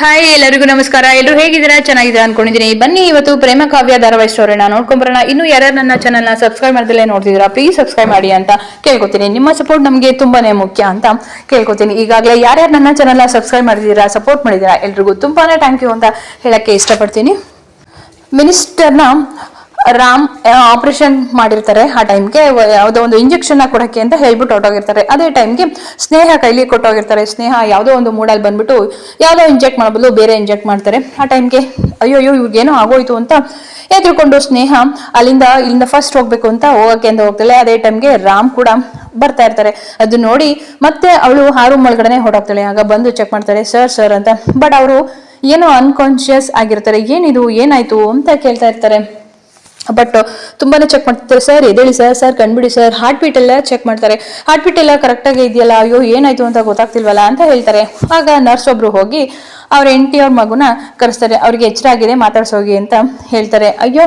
Hi ಎಲ್ಲರಿಗೂ ನಮಸ್ಕಾರ. ಎಲ್ಲರೂ ಹೇಗಿದ್ದೀರಾ? ಚೆನ್ನಾಗಿದ್ದೀರಾ ಅನ್ಕೊಂಡಿದ್ದೀನಿ. ಬನ್ನಿ, ಇವತ್ತು ಪ್ರೇಮ ಕಾವ್ಯ ಧಾರಾವಾಹಿ ಸ್ಟೋರಿನ ನೋಡ್ಕೊಂಬರೋಣ. ಇನ್ನು ಯಾರು ನನ್ನ ಚಾನಲ್ನ ಸಬ್ಸ್ಕ್ರೈಬ್ ಮಾಡ್ದಲೇ ನೋಡ್ತಿದ್ದೀರಾ ಪ್ಲೀಸ್ ಸಬ್ಸ್ಕ್ರೈಬ್ ಮಾಡಿ ಅಂತ ಕೇಳ್ಕೊತೀನಿ. ನಿಮ್ಮ ಸಪೋರ್ಟ್ ನಮಗೆ ತುಂಬಾನೇ ಮುಖ್ಯ ಅಂತ ಕೇಳ್ಕೊತೀನಿ. ಈಗಾಗಲೇ ಯಾರ್ಯಾರು ನನ್ನ ಚಾನಲ್ನ ಸಬ್ಸ್ಕ್ರೈಬ್ ಮಾಡಿದ್ದೀರಾ ಸಪೋರ್ಟ್ ಮಾಡಿದ್ದೀರಾ, ಎಲ್ರಿಗೂ ತುಂಬಾನೇ ಥ್ಯಾಂಕ್ ಯು ಅಂತ ಹೇಳಕ್ಕೆ ಇಷ್ಟಪಡ್ತೀನಿ. ಮಿನಿಸ್ಟರ್ನ ರಾಮ್ ಆಪರೇಷನ್ ಮಾಡಿರ್ತಾರೆ ಆ ಟೈಮ್ಗೆ ಯಾವುದೋ ಒಂದು ಇಂಜೆಕ್ಷನ್ ಕೊಡೋಕ್ಕೆ ಅಂತ ಹೇಳ್ಬಿಟ್ಟು ಹೊಟ್ಟೋಗಿರ್ತಾರೆ ಅದೇ ಟೈಮ್ಗೆ ಸ್ನೇಹ ಕೈಲಿ ಕೊಟ್ಟೋಗಿರ್ತಾರೆ. ಸ್ನೇಹ ಯಾವುದೋ ಒಂದು ಮೂಡಲ್ಲಿ ಬಂದ್ಬಿಟ್ಟು ಯಾವುದೋ ಇಂಜೆಕ್ಟ್ ಮಾಡಬಲ್ಲ ಬೇರೆ ಇಂಜೆಕ್ಟ್ ಮಾಡ್ತಾರೆ. ಆ ಟೈಮ್ಗೆ ಅಯ್ಯೋ ಅಯ್ಯೋ ಇವ್ರಿಗೇನೋ ಆಗೋಯ್ತು ಅಂತ ಎದ್ರುಕೊಂಡು ಸ್ನೇಹ ಅಲ್ಲಿಂದ ಇಲ್ಲಿಂದ ಫಸ್ಟ್ ಹೋಗ್ಬೇಕು ಅಂತ ಹೋಗಕ್ಕೆ ಅಂತ ಹೋಗ್ತಾಳೆ. ಅದೇ ಟೈಮ್ಗೆ ರಾಮ್ ಕೂಡ ಬರ್ತಾ ಇರ್ತಾರೆ. ಅದು ನೋಡಿ ಮತ್ತೆ ಅವಳು ಆ ರೂಮ್ ಒಳಗಡೆ ಹೊರಟೋಗ್ತಾಳೆ. ಆಗ ಬಂದು ಚೆಕ್ ಮಾಡ್ತಾರೆ ಸರ್ ಸರ್ ಅಂತ. ಬಟ್ ಅವರು ಏನೋ ಅನ್ಕಾನ್ಶಿಯಸ್ ಆಗಿರ್ತಾರೆ. ಏನಿದು? ಏನಾಯ್ತು? ಅಂತ ಕೇಳ್ತಾ ಇರ್ತಾರೆ. ಬಟ್ ತುಂಬಾನೇ ಚೆಕ್ ಮಾಡ್ತಾರೆ ಸರ್ ಎದೇಳಿ ಸರ್ ಸರ್ ಕಂಡ್ಬಿಡಿ ಸರ್ ಹಾರ್ಟ್ ಬೀಟ್ ಎಲ್ಲ ಚೆಕ್ ಮಾಡ್ತಾರೆ. ಹಾರ್ಟ್ ಬೀಟ್ ಎಲ್ಲ ಕರೆಕ್ಟಾಗಿ ಇದೆಯಲ್ಲ, ಅಯ್ಯೋ, ಏನಾಯ್ತು ಅಂತ ಗೊತ್ತಾಗ್ತಿಲ್ವಲ್ಲ ಅಂತ ಹೇಳ್ತಾರೆ. ಆಗ ನರ್ಸ್ ಒಬ್ರು ಹೋಗಿ ಅವ್ರ ಎಂಟಿ ಅವ್ರ ಮಗುನ ಕರೆಸ್ತಾರೆ. ಅವ್ರಿಗೆ ಎಚ್ಚರ ಆಗಿದೆ ಮಾತಾಡ್ಸೋಗಿ ಅಂತ ಹೇಳ್ತಾರೆ. ಅಯ್ಯೋ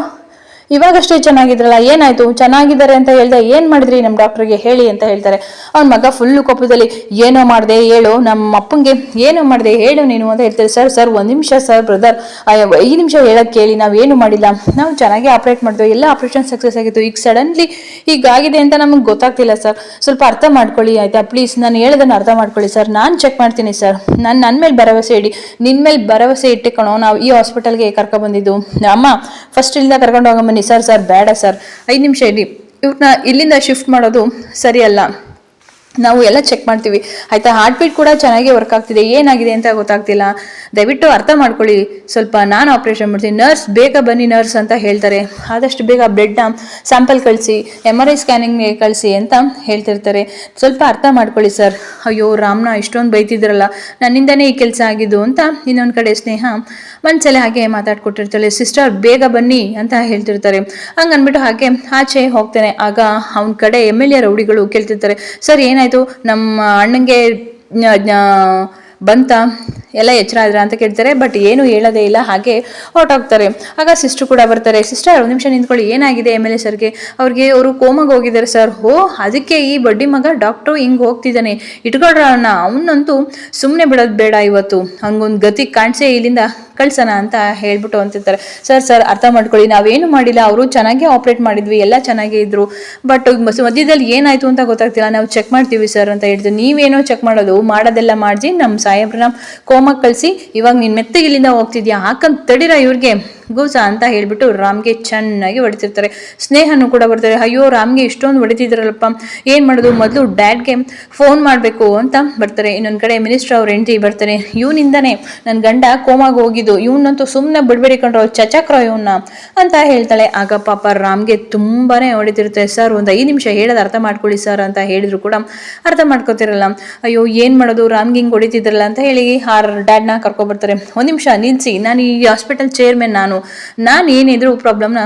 ಇವಾಗಷ್ಟೇ ಚೆನ್ನಾಗಿದ್ರಲ್ಲ, ಏನಾಯ್ತು? ಚೆನ್ನಾಗಿದ್ದಾರೆ ಅಂತ ಹೇಳ್ದೆ, ಏನ್ ಮಾಡಿದ್ರಿ ನಮ್ಮ ಡಾಕ್ಟರ್ಗೆ? ಹೇಳಿ ಅಂತ ಹೇಳ್ತಾರೆ. ಅವ್ನ ಮಗ ಫುಲ್ಲು ಕೊಪ್ಪದಲ್ಲಿ, ಏನೋ ಮಾಡಿದೆ ಹೇಳು, ನಮ್ಮ ಅಪ್ಪಂಗೆ ಏನೋ ಮಾಡಿದೆ ಹೇಳು ನೀನು ಅಂತ ಹೇಳ್ತಾರೆ. ಸರ್ ಸರ್, ಒಂದ್ ನಿಮಿಷ, ಸರ್ ಬ್ರದರ್ ಐದು ನಿಮಿಷ ಹೇಳಕ್ ಕೇಳಿ ಏನು ಮಾಡಿಲ್ಲ. ನಾವು ಚೆನ್ನಾಗಿ ಆಪರೇಟ್ ಮಾಡಿದ್ವಿ. ಎಲ್ಲ ಆಪರೇಷನ್ ಸಕ್ಸಸ್ ಆಗಿತ್ತು. ಈಗ ಸಡನ್ಲಿ ಹೀಗಾಗಿದೆ ಅಂತ ನಮಗೆ ಗೊತ್ತಾಗ್ತಿಲ್ಲ ಸರ್ ಸ್ವಲ್ಪ ಅರ್ಥ ಮಾಡ್ಕೊಳ್ಳಿ, ಆಯ್ತಾ? ಪ್ಲೀಸ್ ನಾನು ಹೇಳೋದನ್ನ ಅರ್ಥ ಮಾಡ್ಕೊಳ್ಳಿ ಸರ್ ನಾನು ಚೆಕ್ ಮಾಡ್ತೀನಿ ಸರ್ ನಾನು ನನ್ನ ಮೇಲೆ ಭರವಸೆ ಇಡಿ. ನಿನ್ನ ಮೇಲೆ ಭರವಸೆ ಇಟ್ಟುಕೊಳ್ಳೋ ನಾವು ಈ ಹಾಸ್ಪಿಟಲ್ಗೆ ಕರ್ಕೊಂಡ್ಬಂದಿದ್ದು ಬಂದಿದ್ದು. ಅಮ್ಮ ಫಸ್ಟ್ ಇಲ್ಲಿಂದ ಕರ್ಕೊಂಡು ಹೋಗೋ ಬನ್ನಿ ಸರ್ ಸರ್, ಬೇಡ ಸರ್. ಐದು ನಿಮಿಷ ಇರಿ. ಇವ್ರನ್ನ ಇಲ್ಲಿಂದ ಶಿಫ್ಟ್ ಮಾಡೋದು ಸರಿಯಲ್ಲ. ನಾವು ಎಲ್ಲ ಚೆಕ್ ಮಾಡ್ತೀವಿ. ಆಯಿತಾ? ಹಾರ್ಟ್ ಬೀಟ್ ಕೂಡ ಚೆನ್ನಾಗಿ ವರ್ಕ್ ಆಗ್ತಿದೆ. ಏನಾಗಿದೆ ಅಂತ ಗೊತ್ತಾಗ್ತಿಲ್ಲ. ದಯವಿಟ್ಟು ಅರ್ಥ ಮಾಡ್ಕೊಳ್ಳಿ. ಸ್ವಲ್ಪ ನಾನು ಆಪ್ರೇಷನ್ ಮಾಡ್ತೀನಿ. ನರ್ಸ್ ಬೇಗ ಬನ್ನಿ ನರ್ಸ್ ಅಂತ ಹೇಳ್ತಾರೆ. ಆದಷ್ಟು ಬೇಗ ಬ್ಲಡ್ನ ಸ್ಯಾಂಪಲ್ ಕಳಿಸಿ ಎಂ ಆರ್ ಐ ಸ್ಕ್ಯಾನಿಂಗ್ಗೆ ಕಳಿಸಿ ಅಂತ ಹೇಳ್ತಿರ್ತಾರೆ. ಸ್ವಲ್ಪ ಅರ್ಥ ಮಾಡ್ಕೊಳ್ಳಿ ಸರ್. ಅಯ್ಯೋ, ರಾಮ್ನ ಇಷ್ಟೊಂದು ಬೈತಿದ್ರಲ್ಲ. ನನ್ನಿಂದನೇ ಈ ಕೆಲಸ ಆಗಿದ್ದು ಅಂತ ಇನ್ನೊಂದು ಕಡೆ ಸ್ನೇಹ ಮನ್ಸಲ್ಲೇ ಹಾಗೆ ಮಾತಾಡ್ಕೊಟ್ಟಿರ್ತಾಳೆ ಸಿಸ್ಟರ್ ಬೇಗ ಬನ್ನಿ ಅಂತ ಹೇಳ್ತಿರ್ತಾರೆ. ಹಂಗೆ ಅಂದ್ಬಿಟ್ಟು ಹಾಗೆ ಆಚೆ ಹೋಗ್ತೇನೆ. ಆಗ ಅವನ ಕಡೆ ಎಂ ಎಲ್ ಎ ರೌಡಿಗಳು ಕೇಳ್ತಿರ್ತಾರೆ, ಸರ್, ಏನಾಯ್ತು? ನಮ್ಮ ಅಣ್ಣಂಗೆ ಬಂತ? ಎಲ್ಲ ಎಚ್ಚರ ಆದ್ರ ಅಂತ ಕೇಳ್ತಾರೆ. ಬಟ್ ಏನು ಹೇಳೋದೇ ಇಲ್ಲ, ಹಾಗೆ ಹೊರಟೋಗ್ತಾರೆ. ಆಗ ಸಿಸ್ಟರ್ ಕೂಡ ಬರ್ತಾರೆ ಸಿಸ್ಟರ್ ಒಂದು ನಿಮಿಷ ನಿಂತ್ಕೊಳ್ಳಿ, ಏನಾಗಿದೆ ಎಂ ಎಲ್ ಎ ಸರ್ಗೆ? ಅವ್ರಿಗೆ ಅವರು ಕೋಮಾಗ ಹೋಗಿದ್ದಾರೆ ಸರ್. ಓ ಅದಕ್ಕೆ ಈ ಬಡ್ಡಿ ಮಗ ಡಾಕ್ಟ್ರು ಹಿಂಗೆ ಹೋಗ್ತಿದ್ದಾನೆ. ಇಟ್ಕೊಳ್ರಣ್ಣ, ಅವನಂತೂ ಸುಮ್ಮನೆ ಬಿಡೋದು ಬೇಡ ಇವತ್ತು. ಹಂಗೊಂದು ಗತಿ ಕಾಣಿಸೇ ಇಲ್ಲಿಂದ ಕಳ್ಸೋಣ ಅಂತ ಹೇಳ್ಬಿಟ್ಟು ಅಂತಿರ್ತಾರೆ. ಸರ್ ಸರ್, ಅರ್ಥ ಮಾಡ್ಕೊಳ್ಳಿ. ನಾವೇನು ಮಾಡಿಲ್ಲ. ಅವರು ಚೆನ್ನಾಗಿ ಆಪ್ರೇಟ್ ಮಾಡಿದ್ವಿ. ಎಲ್ಲ ಚೆನ್ನಾಗೇ ಇದ್ರು. ಬಟ್ ಮಧ್ಯದಲ್ಲಿ ಏನಾಯ್ತು ಅಂತ ಗೊತ್ತಾಗ್ತಿಲ್ಲ. ನಾವು ಚೆಕ್ ಮಾಡ್ತೀವಿ, ಸರ್, ಅಂತ ಹೇಳ್ತೀವಿ ನೀವೇನೋ ಚೆಕ್ ಮಾಡೋದು. ಮಾಡೋದೆಲ್ಲ ಮಾಡಿಸಿ ನಮ್ಮ ಸಾಹೇಬ್ರನ್ನ ಕೋಮಕ್ಕೆ ಕಳಿಸಿ. ಇವಾಗ ನೀನು ಮೆತ್ತಗಿಲ್ಲಿಂದ ಹೋಗ್ತಿದ್ಯಾ? ಹಾಕಂತ ತಡಿರ ಇವ್ರಿಗೆ? ಗೂಸ ಅಂತ ಹೇಳಿಬಿಟ್ಟು ರಾಮ್ಗೆ ಚೆನ್ನಾಗಿ ಹೊಡಿತಿರ್ತಾರೆ. ಸ್ನೇಹನು ಕೂಡ ಬರ್ತಾರೆ. ಅಯ್ಯೋ, ರಾಮ್ಗೆ ಇಷ್ಟೊಂದು ಹೊಡಿತಿದ್ರಲ್ಲಪ್ಪ. ಏನು ಮಾಡೋದು? ಮೊದಲು ಡ್ಯಾಡ್ಗೆ ಫೋನ್ ಮಾಡಬೇಕು ಅಂತ ಬರ್ತಾರೆ. ಇನ್ನೊಂದು ಕಡೆ ಮಿನಿಸ್ಟರ್ ಅವ್ರ ಹೆಂಡತಿ ಬರ್ತಾರೆ. ಇವನಿಂದನೇ ನನ್ನ ಗಂಡ ಕೋಮಾಗ ಹೋಗಿದ್ದು. ಇವನಂತೂ ಸುಮ್ಮನೆ ಬಿಡ್ಬೇಡಿ ಅವ್ರು ಚಚಕ್ರ ಇವನ್ನ ಅಂತ ಹೇಳ್ತಾಳೆ. ಆಗ ಪಾಪ ರಾಮ್ಗೆ ತುಂಬಾನೇ ಹೊಡಿತಿರ್ತಾರೆ ಸರ್, ಒಂದು ಐದು ನಿಮಿಷ ಹೇಳೋದು ಅರ್ಥ ಮಾಡ್ಕೊಳ್ಳಿ ಸರ್ ಅಂತ ಹೇಳಿದ್ರು ಕೂಡ ಅರ್ಥ ಮಾಡ್ಕೋತಿರಲ್ಲ. ಅಯ್ಯೋ, ಏನು ಮಾಡೋದು? ರಾಮ್ಗೆ ಹಿಂಗೆ ಹೊಡಿತಿದ್ರಲ್ಲ ಅಂತ ಹೇಳಿ ಆ ಡ್ಯಾಡ್ನ ಕರ್ಕೊಬರ್ತಾರೆ. ಒಂದು ನಿಮಿಷ ನಿಲ್ಸಿ. ನಾನು ಈ ಹಾಸ್ಪಿಟಲ್ ಚೇರ್ಮನ್ ನಾನು. ನಾನು ಏನಿದ್ರು ಪ್ರಾಬ್ಲಮ್ನ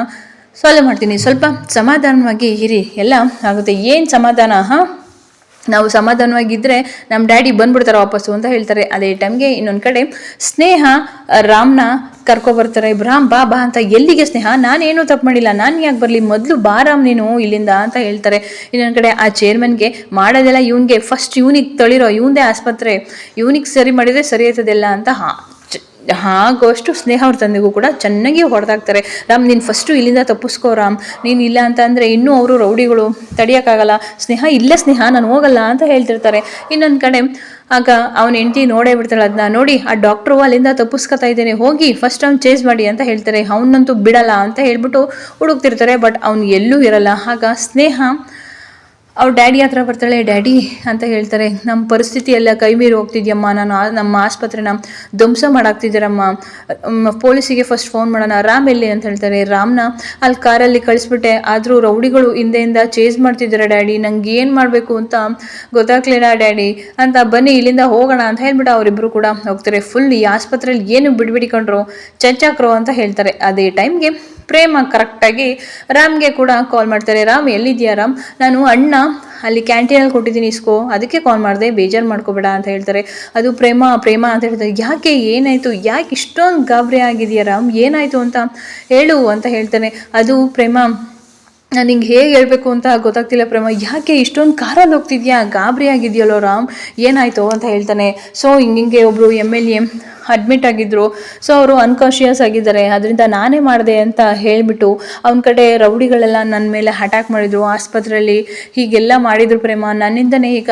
ಸಾಲ್ವ್ ಮಾಡ್ತೀನಿ. ಸ್ವಲ್ಪ ಸಮಾಧಾನವಾಗಿ ಇರಿ. ಎಲ್ಲ ಆಗುತ್ತೆ. ಏನು ಸಮಾಧಾನ? ಹಾಂ? ನಾವು ಸಮಾಧಾನವಾಗಿದ್ದರೆ ನಮ್ಮ ಡ್ಯಾಡಿ ಬಂದ್ಬಿಡ್ತಾರೆ ವಾಪಸ್ಸು ಅಂತ ಹೇಳ್ತಾರೆ. ಅದೇ ಟೈಮ್ಗೆ ಇನ್ನೊಂದು ಕಡೆ ಸ್ನೇಹ, ರಾಮ್ನ ಕರ್ಕೊಬರ್ತಾರೆ ರಾಮ್, ಬಾ ಬಾ ಅಂತ ಎಲ್ಲಿಗೆ ಸ್ನೇಹ? ನಾನೇನು ತಪ್ಪು ಮಾಡಿಲ್ಲ. ನಾನು ಯಾಕೆ ಬರಲಿ? ಮೊದಲು ಬಾ ರಾಮ್ ನೀನು ಇಲ್ಲಿಂದ ಅಂತ ಹೇಳ್ತಾರೆ. ಇನ್ನೊಂದು ಕಡೆ ಆ ಚೇರ್ಮನ್ಗೆ ಮಾಡೋದೆಲ್ಲ ಇವನಿಗೆ ಫಸ್ಟ್ ಇವನಿಗೆ ತೊಳಿರೋ ಇವಂದೇ ಆಸ್ಪತ್ರೆ. ಇವನಿಗೆ ಸರಿ ಮಾಡಿದರೆ ಸರಿ ಆಯ್ತದೆಲ್ಲ ಅಂತ ಹಾಗೋಷ್ಟು ಸ್ನೇಹ ಅವ್ರ ತಂದೆಗೂ ಕೂಡ ಚೆನ್ನಾಗಿ ಹೊಡೆದಾಗ್ತಾರೆ ರಾಮ್, ನೀನು ಫಸ್ಟು ಇಲ್ಲಿಂದ ತಪ್ಪಿಸ್ಕೋ ರಾಮ್. ನೀನು ಇಲ್ಲ ಅಂತ ಅಂದರೆ ಇನ್ನೂ ಅವರು ರೌಡಿಗಳು, ತಡಿಯೋಕ್ಕಾಗಲ್ಲ. ಸ್ನೇಹ ಇಲ್ಲ ಸ್ನೇಹ, ನಾನು ಹೋಗಲ್ಲ ಅಂತ ಹೇಳ್ತಿರ್ತಾರೆ. ಇನ್ನೊಂದು ಕಡೆ ಆಗ ಅವನ ಹೆಂಡತಿ ನೋಡೇ ಬಿಡ್ತಾಳೆ ಅದನ್ನ ನೋಡಿ, ಆ ಡಾಕ್ಟ್ರು ಅಲ್ಲಿಂದ ತಪ್ಪಿಸ್ಕೊತಾ ಇದ್ದೇನೆ. ಹೋಗಿ ಫಸ್ಟ್ ಅವ್ನು ಚೇಸ್ ಮಾಡಿ ಅಂತ ಹೇಳ್ತಾರೆ. ಅವನಂತೂ ಬಿಡಲ್ಲ ಅಂತ ಹೇಳ್ಬಿಟ್ಟು ಹುಡುಕ್ತಿರ್ತಾರೆ ಬಟ್ ಅವ್ನು ಎಲ್ಲೂ ಇರಲ್ಲ. ಆಗ ಸ್ನೇಹ ಅವ್ರ ಡ್ಯಾಡಿ ಹತ್ರ ಬರ್ತಾಳೆ, ಡ್ಯಾಡಿ ಅಂತ ಹೇಳ್ತಾರೆ. ನಮ್ಮ ಪರಿಸ್ಥಿತಿ ಎಲ್ಲ ಕೈ ಮೀರಿ ಹೋಗ್ತಿದ್ಯಮ್ಮ. ನಾನು ನಮ್ಮ ಆಸ್ಪತ್ರೆನ ಧ್ವಂಸ ಮಾಡಾಕ್ತಿದ್ದೀರಮ್ಮ. ಪೊಲೀಸಿಗೆ ಫಸ್ಟ್ ಫೋನ್ ಮಾಡೋಣ. ರಾಮ್ ಎಲ್ಲಿ ಅಂತ ಹೇಳ್ತಾರೆ. ರಾಮ್ನ ಅಲ್ಲಿ ಕಾರಲ್ಲಿ ಕಳಿಸ್ಬಿಟ್ಟೆ. ಆದರೂ ರೌಡಿಗಳು ಹಿಂದೆಯಿಂದ ಚೇಸ್ ಮಾಡ್ತಿದ್ದಾರೆ ಡ್ಯಾಡಿ. ನಂಗೆ ಏನು ಮಾಡಬೇಕು ಅಂತ ಗೊತ್ತಾಗ್ಲಿಲ್ಲ ಡ್ಯಾಡಿ. ಅಂತ ಬನ್ನಿ, ಇಲ್ಲಿಂದ ಹೋಗೋಣ ಅಂತ ಹೇಳ್ಬಿಟ್ಟು ಅವರಿಬ್ಬರು ಕೂಡ ಹೋಗ್ತಾರೆ. ಫುಲ್ ಈ ಆಸ್ಪತ್ರೆಯಲ್ಲಿ ಏನು ಬಿಡ್ಬಿಡಿಕೊಂಡ್ರು ಚಚ್ಚಾಕ್ರು ಅಂತ ಹೇಳ್ತಾರೆ. ಅದೇ ಟೈಮ್ಗೆ ಪ್ರೇಮ ಕರೆಕ್ಟಾಗಿ ರಾಮ್ಗೆ ಕೂಡ ಕಾಲ್ ಮಾಡ್ತಾರೆ. ರಾಮ್ ಎಲ್ಲಿದ್ಯಾ ರಾಮ್? ನಾನು ಅಣ್ಣ ಅಲ್ಲಿ ಕ್ಯಾಂಟೀನಲ್ಲಿ ಕೊಟ್ಟಿದ್ದೀನಿ, ಇಸ್ಕೋ. ಅದಕ್ಕೆ ಕಾಲ್ ಮಾಡಿದೆ, ಬೇಜಾರು ಮಾಡ್ಕೋಬೇಡ ಅಂತ ಹೇಳ್ತಾರೆ. ಅದು ಪ್ರೇಮ ಪ್ರೇಮ ಅಂತ ಹೇಳ್ತಾರೆ. ಯಾಕೆ, ಏನಾಯಿತು? ಯಾಕೆ ಇಷ್ಟೊಂದು ಗಾಬರಿ ಆಗಿದೆಯಾ ರಾಮ್? ಏನಾಯಿತು ಅಂತ ಹೇಳು ಅಂತ ಹೇಳ್ತಾನೆ. ಅದು ಪ್ರೇಮ ನಾನು ನಿಂಗೆ ಹೇಗೆ ಹೇಳಬೇಕು ಅಂತ ಗೊತ್ತಾಗ್ತಿಲ್ಲ ಪ್ರೇಮ. ಯಾಕೆ ಇಷ್ಟೊಂದು ಕಾರಲ್ಲಿ ಹೋಗ್ತಿದ್ಯಾ? ಗಾಬರಿ ಆಗಿದೆಯಲ್ಲೋ ರಾಮ್? ಏನಾಯಿತು ಅಂತ ಹೇಳ್ತಾನೆ. ಸೊ ಹಿಂಗೆ ಒಬ್ಬರು ಎಂ ಎಲ್ ಎ ಅಡ್ಮಿಟ್ ಆಗಿದ್ದರು ಸೊ ಅವರು ಅನ್ಕಾನ್ಷಿಯಸ್ ಆಗಿದ್ದಾರೆ. ಅದರಿಂದ ನಾನೇ ಮಾಡಿದೆ ಅಂತ ಹೇಳಿಬಿಟ್ಟು ಅವನ ಕಡೆ ರೌಡಿಗಳೆಲ್ಲ ನನ್ನ ಮೇಲೆ ಅಟ್ಯಾಕ್ ಮಾಡಿದರು. ಆಸ್ಪತ್ರೆಯಲ್ಲಿ ಹೀಗೆಲ್ಲ ಮಾಡಿದ್ರು ಪ್ರೇಮ. ನನ್ನಿಂದನೇ ಈಗ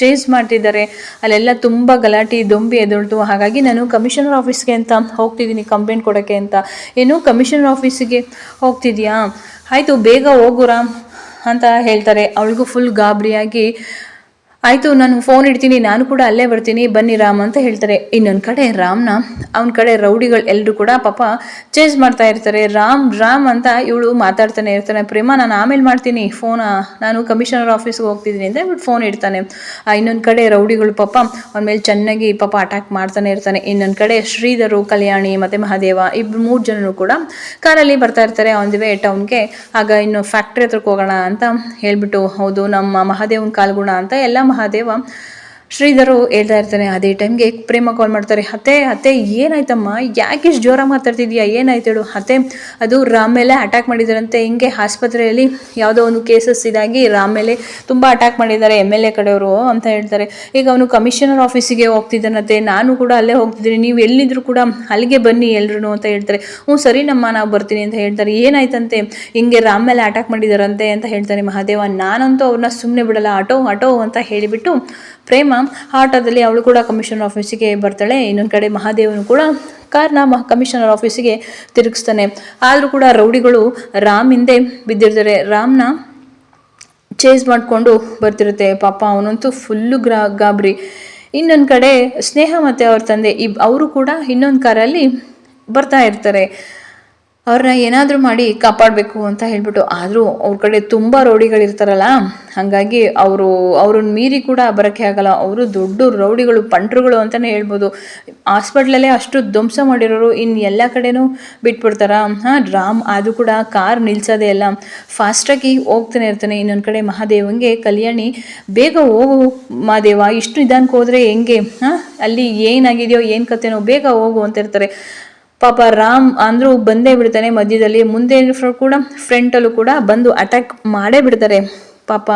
ಚೇಸ್ ಮಾಡ್ತಿದ್ದಾರೆ. ಅಲ್ಲೆಲ್ಲ ತುಂಬ ಗಲಾಟೆ, ದೊಂಬಿ ಎದುರ್ತು ಹಾಗಾಗಿ ನಾನು ಕಮಿಷನರ್ ಆಫೀಸ್ಗೆ ಅಂತ ಹೋಗ್ತಿದ್ದೀನಿ ಕಂಪ್ಲೇಂಟ್ ಕೊಡೋಕ್ಕೆ ಅಂತ. ಏನು ಕಮಿಷನರ್ ಆಫೀಸಿಗೆ ಹೋಗ್ತಿದ್ಯಾ? ಆಯಿತು ಬೇಗ ಹೋಗು ರಾಮ್ ಅಂತ ಹೇಳ್ತಾರೆ. ಅವಳಿಗೂ ಫುಲ್ ಗಾಬರಿಯಾಗಿ ಆಯಿತು, ನಾನು ಫೋನ್ ಇಡ್ತೀನಿ, ನಾನು ಕೂಡ ಅಲ್ಲೇ ಬರ್ತೀನಿ. ಬನ್ನಿ ರಾಮ್ ಅಂತ ಹೇಳ್ತಾರೆ. ಇನ್ನೊಂದು ಕಡೆ ರಾಮ್ನ, ಅವನ ಕಡೆ ರೌಡಿಗಳು ಎಲ್ಲರೂ ಕೂಡ ಪಾಪ ಚೇಂಜ್ ಮಾಡ್ತಾ ಇರ್ತಾರೆ. ರಾಮ್ ರಾಮ್ ಅಂತ ಇವಳು ಮಾತಾಡ್ತಾನೆ ಇರ್ತಾನೆ. ಪ್ರೇಮ, ನಾನು ಆಮೇಲೆ ಮಾಡ್ತೀನಿ. ಫೋನ ನಾನು ಕಮಿಷನರ್ ಆಫೀಸ್ಗೆ ಹೋಗ್ತಿದ್ದೀನಿ ಅಂತ ಫೋನ್ ಇಡ್ತಾನೆ. ಇನ್ನೊಂದು ಕಡೆ ರೌಡಿಗಳು ಪಾಪ ಅವನ ಮೇಲೆ ಚೆನ್ನಾಗಿ ಪಾಪ ಅಟ್ಯಾಕ್ ಮಾಡ್ತಾನೆ ಇರ್ತಾನೆ. ಇನ್ನೊಂದು ಕಡೆ ಶ್ರೀಧರು, ಕಲ್ಯಾಣಿ ಮತ್ತು ಮಹಾದೇವ ಇಬ್ಬರು ಮೂರು ಜನರು ಕೂಡ ಕಾರಲ್ಲಿ ಬರ್ತಾ ಇರ್ತಾರೆ ಆನ್ ದಿ ವೇ ಟೌನ್ಗೆ ಆಗ ಇನ್ನು ಫ್ಯಾಕ್ಟ್ರಿ ಹತ್ರಕ್ಕೆ ಹೋಗೋಣ ಅಂತ ಹೇಳ್ಬಿಟ್ಟು, ಹೌದು, ನಮ್ಮ ಮಹಾದೇವನ ಕಾಲ್ಗುಣ ಅಂತ ಎಲ್ಲ ಮಹಾದೇವ ಶ್ರೀಧರು ಹೇಳ್ತಾ ಇರ್ತಾನೆ, ಅದೇ ಟೈಮ್ಗೆ ಪ್ರೇಮ ಕಾಲ್ ಮಾಡ್ತಾರೆ, ಅತ್ತೆ ಅತ್ತೆ, ಏನಾಯ್ತಮ್ಮ? ಯಾಕೆ ಇಷ್ಟು ಜೋರಾಗಿ ಮಾತಾಡ್ತಿದ್ಯಾ? ಏನಾಯ್ತು ಹೇಳು? ಅತ್ತೆ, ಅದು ರಾಮ್ ಮೇಲೆ ಅಟ್ಯಾಕ್ ಮಾಡಿದಾರಂತೆ ಹಿಂಗೆ ಆಸ್ಪತ್ರೆಯಲ್ಲಿ ಯಾವುದೋ ಒಂದು ಕೇಸಸ್ ಇದಾಗಿ ರಾಮ್ ಮೇಲೆ ತುಂಬ ಅಟ್ಯಾಕ್ ಮಾಡಿದ್ದಾರೆ ಎಂ ಎಲ್ ಎ ಕಡೆಯವರು ಅಂತ ಹೇಳ್ತಾರೆ. ಈಗ ಅವನು ಕಮಿಷನರ್ ಆಫೀಸಿಗೆ ಹೋಗ್ತಿದ್ದಾನಂತೆ. ನಾನು ಕೂಡ ಅಲ್ಲೇ ಹೋಗ್ತಿದ್ದೀನಿ. ನೀವು ಎಲ್ಲಿದ್ರು ಕೂಡ ಅಲ್ಲಿಗೆ ಬನ್ನಿ ಎಲ್ರು ಅಂತ ಹೇಳ್ತಾರೆ. ಹ್ಞೂ ಸರಿ ನಮ್ಮ ನಾವು ಬರ್ತೀನಿ ಅಂತ ಹೇಳ್ತಾರೆ. ಏನಾಯ್ತಂತೆ? ಹಿಂಗೆ ರಾಮ್ ಮೇಲೆ ಅಟ್ಯಾಕ್ ಮಾಡಿದಾರಂತೆ ಅಂತ ಹೇಳ್ತಾರೆ ಮಹಾದೇವ. ನಾನಂತೂ ಅವ್ರನ್ನ ಸುಮ್ಮನೆ ಬಿಡಲ್ಲ. ಆಟೋ ಆಟೋ ಅಂತ ಹೇಳಿಬಿಟ್ಟು ಪ್ರೇಮ. ಆಟೋದಲ್ಲಿ ಅವಳು ಕೂಡ ಕಮಿಷನರ್ ಆಫೀಸಿಗೆ ಬರ್ತಾಳೆ. ಇನ್ನೊಂದು ಕಡೆ ಮಹಾದೇವನು ಕೂಡ ಕಾರ್ನ ಮಹ ಕಮಿಷನರ್ ಆಫೀಸಿಗೆ ತಿರುಗಿಸ್ತಾನೆ. ಆದರೂ ಕೂಡ ರೌಡಿಗಳು ರಾಮ್ ಹಿಂದೆ ಬಿದ್ದಿರ್ತಾರೆ. ರಾಮ್ನ ಚೇಸ್ ಮಾಡಿಕೊಂಡು ಬರ್ತಿರುತ್ತೆ. ಪಾಪ ಅವನಂತೂ ಫುಲ್ಲು ಗ್ರಾ ಗಾಬರಿ. ಇನ್ನೊಂದು ಕಡೆ ಸ್ನೇಹ ಮತ್ತು ಅವ್ರ ತಂದೆ. ಇಬ್ ಅವರು ಕೂಡ ಇನ್ನೊಂದು ಕಾರಲ್ಲಿ ಬರ್ತಾ ಇರ್ತಾರೆ. ಅವ್ರನ್ನ ಏನಾದರೂ ಮಾಡಿ ಕಾಪಾಡಬೇಕು ಅಂತ ಹೇಳ್ಬಿಟ್ಟು, ಆದರೂ ಅವ್ರ ಕಡೆ ತುಂಬ ರೌಡಿಗಳಿರ್ತಾರಲ್ಲ, ಹಾಗಾಗಿ ಅವರು ಅವ್ರನ್ನ ಮೀರಿ ಕೂಡ ಬರೋಕ್ಕೆ ಆಗಲ್ಲ. ಅವರು ದೊಡ್ಡ ರೌಡಿಗಳು, ಪಂಟ್ರುಗಳು ಅಂತಲೇ ಹೇಳ್ಬೋದು. ಹಾಸ್ಪಿಟ್ಲಲ್ಲೇ ಅಷ್ಟು ಧ್ವಂಸ ಮಾಡಿರೋರು ಇನ್ನು ಎಲ್ಲ ಕಡೆನೂ ಬಿಟ್ಬಿಡ್ತಾರ. ಹಾಂ ರಾಮ್ ಅದು ಕೂಡ ಕಾರ್ ನಿಲ್ಸೋದೆ ಎಲ್ಲ ಫಾಸ್ಟಾಗಿ ಹೋಗ್ತಾನೆ ಇರ್ತಾನೆ ಇನ್ನೊಂದು ಕಡೆ ಮಹಾದೇವಂಗೆ ಕಲ್ಯಾಣಿ. ಬೇಗ ಹೋಗು ಮಹಾದೇವ, ಇಷ್ಟು ನಿಧಾನಕ್ಕೆ ಹೋದರೆ ಹೆಂಗೆ? ಹಾಂ, ಅಲ್ಲಿ ಏನಾಗಿದೆಯೋ, ಏನು ಕತೆನೋ, ಬೇಗ ಹೋಗು ಅಂತ ಇರ್ತಾರೆ. ಪಾಪ ರಾಮ್ ಅಂದ್ರೂ ಬಂದೇ ಬಿಡ್ತಾನೆ ಮಧ್ಯದಲ್ಲಿ. ಮುಂದೆ ಕೂಡ ಫ್ರಂಟಲ್ಲೂ ಕೂಡ ಬಂದು ಅಟ್ಯಾಕ್ ಮಾಡೇ ಬಿಡ್ತಾರೆ. ಪಾಪ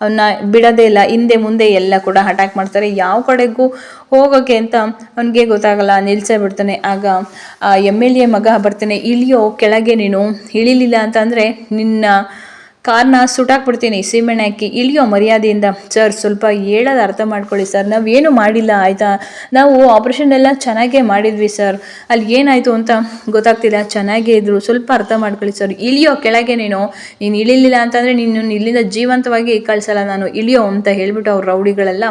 ಅವನ್ನ ಬಿಡೋದೇ ಇಲ್ಲ, ಹಿಂದೆ ಮುಂದೆ ಎಲ್ಲ ಕೂಡ ಅಟ್ಯಾಕ್ ಮಾಡ್ತಾರೆ. ಯಾವ ಕಡೆಗೂ ಹೋಗೋಕೆ ಅಂತ ಅವನಿಗೆ ಗೊತ್ತಾಗಲ್ಲ, ನಿಲ್ಸೇ ಬಿಡ್ತಾನೆ. ಆಗ ಎಂ ಎಲ್ ಎ ಮಗ ಬರ್ತಾನೆ, ಇಳಿಯೋ ಕೆಳಗೆ ನೀನು, ಇಳಿಲಿಲ್ಲ ಅಂತಂದರೆ ನಿನ್ನ ಕಾರ್ನ ಸುಟ್ಟಾಕ್ಬಿಡ್ತೀನಿ, ಸೀಮೆಣ್ಣೆ ಹಾಕಿ ಇಳಿಯೋ ಮರ್ಯಾದೆಯಿಂದ. ಸರ್, ಸ್ವಲ್ಪ ಹೇಳೋದು ಅರ್ಥ ಮಾಡ್ಕೊಳ್ಳಿ ಸರ್. ನಾವೇನು ಮಾಡಿಲ್ಲ, ಆಯಿತಾ? ನಾವು ಆಪ್ರೇಷನ್ ಎಲ್ಲ ಚೆನ್ನಾಗೇ ಮಾಡಿದ್ವಿ ಸರ್. ಅಲ್ಲಿ ಏನಾಯಿತು ಅಂತ ಗೊತ್ತಾಗ್ತಿಲ್ಲ. ಚೆನ್ನಾಗೇ ಇದ್ರು. ಸ್ವಲ್ಪ ಅರ್ಥ ಮಾಡ್ಕೊಳ್ಳಿ ಸರ್. ಇಳಿಯೋ ಕೆಳಗೆ ನೀನು. ನೀನು ಇಳಿಲಿಲ್ಲ ಅಂತಂದರೆ ನೀನು ಇಲ್ಲಿಂದ ಜೀವಂತವಾಗಿ ಕಳಿಸಲ್ಲ ನಾನು. ಇಳಿಯೋ ಅಂತ ಹೇಳಿಬಿಟ್ಟು ಅವ್ರ ರೌಡಿಗಳೆಲ್ಲ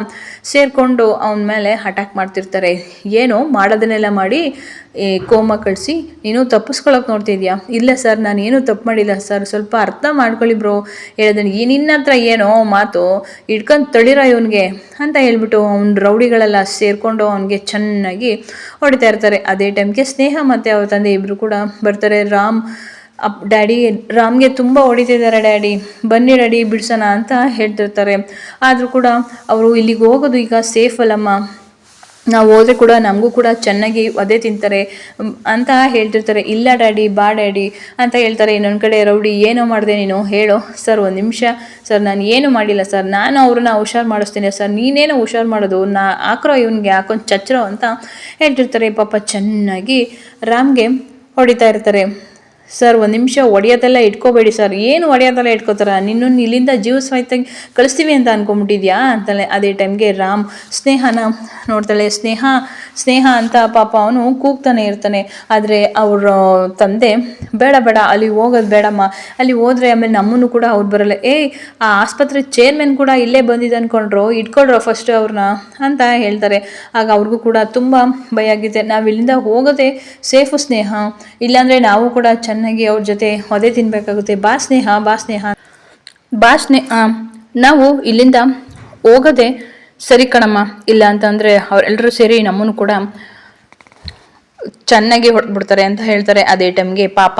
ಸೇರಿಕೊಂಡು ಅವನ ಮೇಲೆ ಅಟ್ಯಾಕ್ ಮಾಡ್ತಿರ್ತಾರೆ. ಏನು? ಮಾಡೋದನ್ನೆಲ್ಲ ಮಾಡಿ ಕೋಮ ಕಳಿಸಿ ನೀನು ತಪ್ಪಿಸ್ಕೊಳಕ್ಕೆ ನೋಡ್ತಿದ್ಯಾ? ಇಲ್ಲ ಸರ್, ನಾನು ಏನು ತಪ್ಪು ಮಾಡಿಲ್ಲ ಸರ್. ಸ್ವಲ್ಪ ಅರ್ಥ ಮಾಡ್ಕೊಳ್ಳಿ ಬ್ರೋ. ಹೇಳಿದನು, ಈ ನಿನ್ನ ಹತ್ರ ಏನೋ ಮಾತು ಇಟ್ಕೊಂಡು ತಳಿರೋ ಇವನಿಗೆ ಅಂತ ಹೇಳ್ಬಿಟ್ಟು ಅವ್ನ ರೌಡಿಗಳೆಲ್ಲ ಸೇರಿಕೊಂಡು ಅವನಿಗೆ ಚೆನ್ನಾಗಿ ಹೊಡಿತಾ ಇರ್ತಾರೆ. ಅದೇ ಟೈಮ್ಗೆ ಸ್ನೇಹ ಮತ್ತು ಅವ್ರ ತಂದೆ ಇಬ್ಬರು ಕೂಡ ಬರ್ತಾರೆ. ರಾಮ್, ಅಪ್, ಡ್ಯಾಡಿ, ರಾಮ್ಗೆ ತುಂಬ ಹೊಡಿತಿದ್ದಾರೆ ಡ್ಯಾಡಿ. ಬನ್ನಿ ಡ್ಯಾಡಿ, ಬಿಡ್ಸೋಣ ಅಂತ ಹೇಳ್ತಿರ್ತಾರೆ. ಆದರೂ ಕೂಡ ಅವರು ಇಲ್ಲಿಗೆ ಹೋಗೋದು ಈಗ ಸೇಫ್ ಅಲ್ಲಮ್ಮ. ನಾವು ಹೋದ್ರೆ ಕೂಡ ನಮಗೂ ಕೂಡ ಚೆನ್ನಾಗಿ ಅದೇ ತಿಂತಾರೆ. ಅಂತ ಹೇಳ್ತಿರ್ತಾರೆ. ಇಲ್ಲ ಡ್ಯಾಡಿ, ಬಾ ಡ್ಯಾಡಿ ಅಂತ ಹೇಳ್ತಾರೆ. ಇನ್ನೊಂದು ಕಡೆ ರೌಡಿ, ಏನೋ ಮಾಡಿದೆ ನೀನು? ಹೇಳೋ, ಸರ್ ಒಂದು ನಿಮಿಷ. ಸರ್, ನಾನು ಏನು ಮಾಡಿಲ್ಲ, ಸರ್. ನಾನು ಅವ್ರನ್ನ ಹುಷಾರು ಮಾಡಿಸ್ತೀನಿ. ಸರ್, ನೀನೇನೋ ಹುಷಾರು ಮಾಡೋದು. ನಾ ಹಾಕ್ರೋ ಇವನಿಗೆ ಹಾಕೊಂಡು ಚಚ್ಚರೋ ಅಂತ ಹೇಳ್ತಿರ್ತಾರೆ. ಪಾಪ ಚೆನ್ನಾಗಿ ರಾಮ್ಗೆ ಹೊಡಿತಾ ಇರ್ತಾರೆ. ಸರ್, ಒಂದು ನಿಮಿಷ ಒಡೆಯೋದೆಲ್ಲ ಇಟ್ಕೋಬೇಡಿ ಸರ್. ಏನು ಒಡೆಯೋದೆಲ್ಲ ಇಟ್ಕೋತಾರ? ನಿನ್ನ ಇಲ್ಲಿಂದ ಜೀವ ಸಹಿತಾಗಿ ಕಳಿಸ್ತೀವಿ ಅಂತ ಅಂದ್ಕೊಂಬಿಟ್ಟಿದ್ಯಾ ಅಂತಲೇ ಅದೇ ಟೈಮ್ಗೆ ರಾಮ್ ಸ್ನೇಹನ ನೋಡ್ತಾಳೆ. ಸ್ನೇಹ ಸ್ನೇಹ ಅಂತ ಪಾಪ ಅವನು ಕೂಗ್ತಾನೆ ಇರ್ತಾನೆ. ಆದರೆ ಅವರ ತಂದೆ, ಬೇಡ ಬೇಡ, ಅಲ್ಲಿ ಹೋಗೋದು ಬೇಡಮ್ಮ. ಅಲ್ಲಿ ಹೋದರೆ ಆಮೇಲೆ ನಮ್ಮನ್ನು ಕೂಡ ಅವ್ರು ಬರಲ್ಲ. ಏ, ಆ ಆಸ್ಪತ್ರೆ ಚೇರ್ಮನ್ ಕೂಡ ಇಲ್ಲೇ ಬಂದಿದೆ ಅಂದ್ಕೊಂಡ್ರು ಇಟ್ಕೊಳ್ರೋ ಫಸ್ಟ್ ಅವ್ರನ್ನ ಅಂತ ಹೇಳ್ತಾರೆ. ಆಗ ಅವ್ರಿಗೂ ಕೂಡ ತುಂಬ ಭಯ ಆಗಿದೆ. ನಾವು ಇಲ್ಲಿಂದ ಹೋಗೋದೇ ಸೇಫು ಸ್ನೇಹ. ಇಲ್ಲಾಂದರೆ ನಾವು ಕೂಡ ಚೆನ್ನಾಗಿ ಅವ್ರ ಜೊತೆ ಒದೆ ತಿನ್ಬೇಕಾಗುತ್ತೆ. ಬಾ ಸ್ನೇಹ ಬಾ ಸ್ನೇಹ. ಬಾ ಸ್ನೇಹ ನಾವು ಇಲ್ಲಿಂದ ಹೋಗೋದೇ ಸರಿ ಕಣಮ್ಮ. ಇಲ್ಲ ಅಂತಂದರೆ ಅವರೆಲ್ಲರೂ ಸೇರಿ ನಮ್ಮನ್ನು ಕೂಡ ಚೆನ್ನಾಗಿ ಹೊಡೆದ್ಬಿಡ್ತಾರೆ ಅಂತ ಹೇಳ್ತಾರೆ. ಅದೇ ಟೈಮ್ಗೆ ಪಾಪ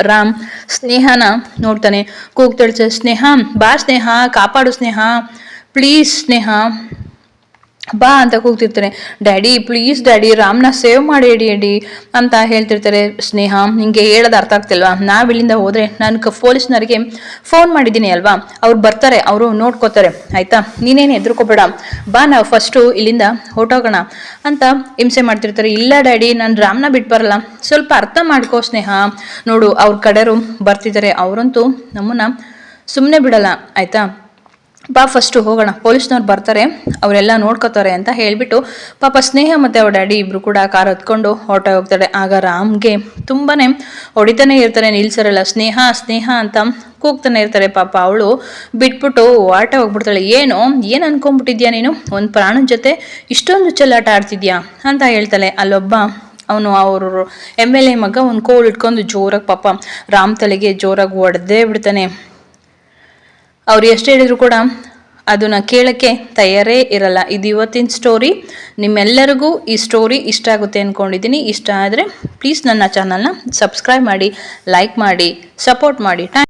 ರಾಮ್ ಸ್ನೇಹನ ನೋಡ್ತಾನೆ. ಕೂಗ್ತಾಳೆ, ಸ್ನೇಹ, ಬಾ ಸ್ನೇಹ, ಕಾಪಾಡು ಸ್ನೇಹ. ಪ್ಲೀಸ್ ಸ್ನೇಹ. ಬಾ ಅಂತ ಕೂಗ್ತಿರ್ತಾರೆ ಡ್ಯಾಡಿ ಪ್ಲೀಸ್ ಡ್ಯಾಡಿ, ರಾಮ್ನ ಸೇವ್ ಮಾಡಿ ಡ್ಯಾಡಿ ಅಂತ ಹೇಳ್ತಿರ್ತಾರೆ ಸ್ನೇಹ. ನಿಂಗೆ ಹೇಳೋದು ಅರ್ಥ ಆಗ್ತಿಲ್ವಾ? ನಾವು ಇಲ್ಲಿಂದ ಹೋದ್ರೆ ನಾನು ಪೊಲೀಸ್ನವರಿಗೆ ಫೋನ್ ಮಾಡಿದ್ದೀನಿ ಅಲ್ವಾ? ಅವ್ರು ಬರ್ತಾರೆ, ಅವರು ನೋಡ್ಕೋತಾರೆ. ಆಯ್ತಾ? ನೀನೇನು ಹೆದರ್ಕೋಬೇಡ. ಬಾ ನಾವು ಫಸ್ಟು ಇಲ್ಲಿಂದ ಹೊಟ್ಟೋಗೋಣ ಅಂತ ಹಿಂಸೆ ಮಾಡ್ತಿರ್ತಾರೆ. ಇಲ್ಲ ಡ್ಯಾಡಿ, ನಾನು ರಾಮ್ನ ಬಿಟ್ಟು ಬರಲ್ಲ. ಸ್ವಲ್ಪ ಅರ್ಥ ಮಾಡ್ಕೋ ಸ್ನೇಹ. ನೋಡು, ಅವ್ರ ಕಡೆಯವರು ಬರ್ತಿದ್ದಾರೆ ಅವರಂತೂ ನಮ್ಮನ್ನ ಸುಮ್ಮನೆ ಬಿಡಲ್ಲ. ಆಯ್ತಾ? ಬಾ ಫಸ್ಟು ಹೋಗೋಣ. ಪೊಲೀಸ್ನವ್ರು ಬರ್ತಾರೆ, ಅವರೆಲ್ಲ ನೋಡ್ಕೋತಾರೆ ಅಂತ ಹೇಳಿಬಿಟ್ಟು ಪಾಪ ಸ್ನೇಹ ಮತ್ತು ಅವ್ರ ಡ್ಯಾಡಿ ಇಬ್ಬರು ಕೂಡ ಕಾರ್ ಹತ್ಕೊಂಡು ಹೊರಟ ಹೋಗ್ತಾರೆ. ಆಗ ರಾಮ್ಗೆ ತುಂಬಾ ಹೊಡಿತಾನೆ ಇರ್ತಾರೆ ನಿಲ್ಸರಲ್ಲ ಸ್ನೇಹ ಸ್ನೇಹ ಅಂತ ಕೂಗ್ತಾನೆ ಇರ್ತಾರೆ ಪಾಪ ಅವಳು. ಬಿಟ್ಬಿಟ್ಟು ಆಟ ಹೋಗ್ಬಿಡ್ತಾಳೆ. ಏನು? ಏನು ಅನ್ಕೊಂಡ್ಬಿಟ್ಟಿದ್ಯಾ ನೀನು? ಒಂದು ಪ್ರಾಣದ ಜೊತೆ ಇಷ್ಟೊಂದು ಚೆಲ್ಲಾಟ ಆಡ್ತಿದ್ಯಾ? ಅಂತ ಹೇಳ್ತಾಳೆ. ಅಲ್ಲೊಬ್ಬ ಅವನು, ಅವರು ಎಂ ಎಲ್ ಎ ಮಗ ಒಂದು ಕೋಲ್ ಇಟ್ಕೊಂಡು ಜೋರಾಗಿ ಪಾಪ ರಾಮ್ ತಲೆಗೆ ಜೋರಾಗಿ ಹೊಡೆದೇ ಬಿಡ್ತಾನೆ. ಅವ್ರು ಎಷ್ಟು ಹೇಳಿದ್ರು ಕೂಡ ಅದನ್ನು ಕೇಳಕ್ಕೆ ತಯಾರೇ ಇರಲ್ಲ. ಇದು ಇವತ್ತಿನ ಸ್ಟೋರಿ ನಿಮ್ಮೆಲ್ಲರಿಗೂ ಈ ಸ್ಟೋರಿ ಇಷ್ಟ ಆಗುತ್ತೆ ಅಂದ್ಕೊಂಡಿದ್ದೀನಿ ಇಷ್ಟ ಆದರೆ ಪ್ಲೀಸ್ ನನ್ನ ಚಾನಲ್ನ ಸಬ್ಸ್ಕ್ರೈಬ್ ಮಾಡಿ ಲೈಕ್ ಮಾಡಿ ಸಪೋರ್ಟ್ ಮಾಡಿ.